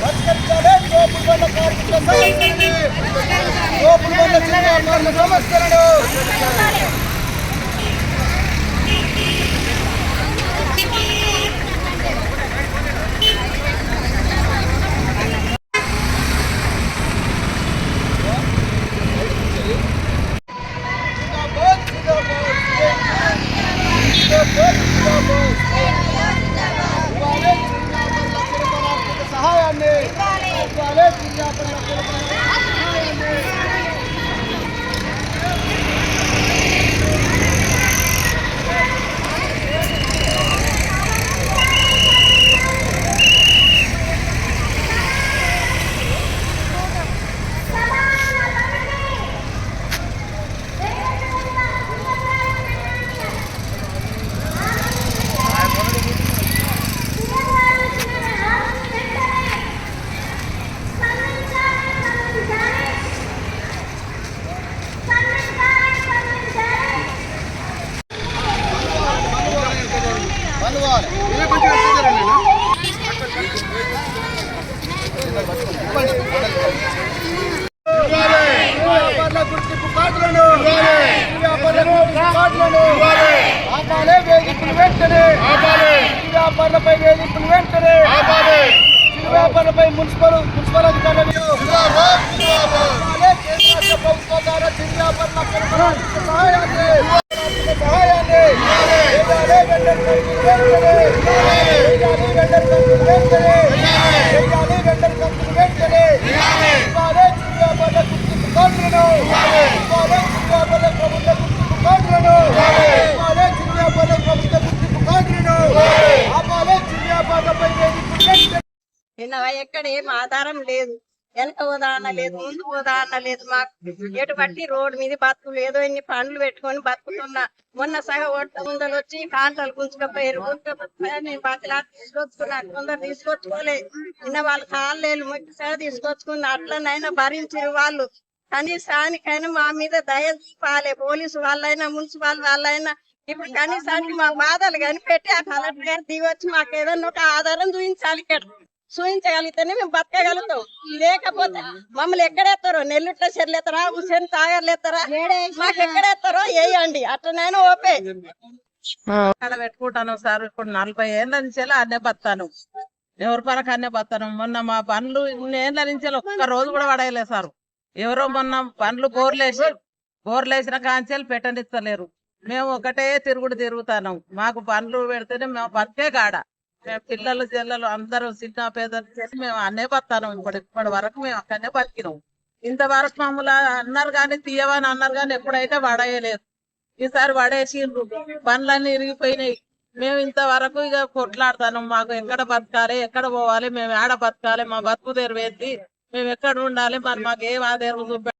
పరిష్కరించాలి కార్మికుల సమస్యలని Gracias. వెంటనే వ్యాపారులపై వేధింపులు వెంటనే చిరు వ్యాపారులపై మున్సిపల్ మున్సిపల్ ప్రభుత్వం ద్వారా చిరు ఆర్థిక సహాయాన్ని వెంటనే కంపెనీ వెంటనే వేయాలి వెంటనే కంపెనీ వెంటనే వేయాలి వెంటనే కంపెనీ వెంటనే ఇవ్వాలి చిరు వ్యాపారుల గుర్తింపు కార్డులను ఇవ్వాలి చిరు వ్యాపారుల ప్రభుత్వ గుర్తింపు కార్డులను ఇవ్వాలి చిరు వ్యాపారుల ప్రభుత్వ గుర్తింపు కార్డులను ఆపాలి చిరు వ్యాపారులపై వేధింపులు వెంటనే నిన్నవా ఎక్కడ ఏం ఆధారం లేదు. వెనక ఉదాహరణ లేదు ముందు ఉదాహరణ లేదు మాకు. ఎటు బట్టి రోడ్డు మీద బతుకులు ఏదో ఇన్ని పండ్లు పెట్టుకొని బతుకుతున్నా. మొన్న సగ ఓట్ల ముందలు వచ్చి కాంటాలు గుంజుకపోయారు. గుంజుకపోయి నేను బతిలా తీసుకొచ్చుకున్నాను కొందరు తీసుకొచ్చుకోలే. నిన్న వాళ్ళ కాళ్ళు మొక్కి సగ తీసుకొచ్చుకున్నా అట్లనైనా భరించారు వాళ్ళు. కనీసానికైనా మా మీద దయ చూపాలి. పోలీసు వాళ్ళైనా మున్సిపల్ వాళ్ళైనా. ఇప్పుడు కనీసానికి మా బాధలు కనిపెట్టి ఆ కలెక్టర్ గారు దిగొచ్చి మాకు ఏదన్నా ఒక ఆధారం చూపించాలి ఇక్కడ. చూపించగలిగితేనే మేము బతకగలుగుతాం. లేకపోతే మమ్మల్ని ఎక్కడెత్తారో? నెల్లుట్ల చెర్లేస్తారా? హుసేన్ సాగర్లు ఎత్తారా మాకు ఎక్కడెత్తారో వేయండి అట్లనైనా ఓపే అక్కడ పెట్టుకుంటాను సార్. ఇప్పుడు నలభై ఏళ్ళ నుంచి అన్నే బతాను ఎవరి పరకు అన్నే బతాను మొన్న మా పనులు ఇన్ని ఏళ్ళ నుంచి ఒక్క రోజు కూడా పడేయలేదు సార్. ఎవరో మొన్న పనులు బోర్లేసి బోర్లేసిన కాంచెలు పెట్టనిస్తలేరు. మేము ఒకటే తిరుగుడు తిరుగుతాను. మాకు పనులు పెడితేనే మేము బతికే కాడ. పిల్లలు చెల్లెలు అందరూ చిన్న పేదలు చేసి మేము అన్నే పడతాను ఇప్పుడు ఇప్పటి వరకు మేము అక్కడనే బతికినాం. ఇంతవరకు మమ్మల్ని అన్నారు కానీ తీయవని అన్నారు కానీ ఎప్పుడైతే వడేయలేదు. ఈసారి వడేసిండ్రు. పనులన్నీ ఇరిగిపోయినాయి. మేము ఇంతవరకు ఇక కొట్లాడతాను. మాకు ఎక్కడ బతకాలి ఎక్కడ పోవాలి మేము ఆడ బతకాలి మా బతుకు తెరవేసి మేము ఎక్కడ ఉండాలి మరి మాకు ఏం ఆధారం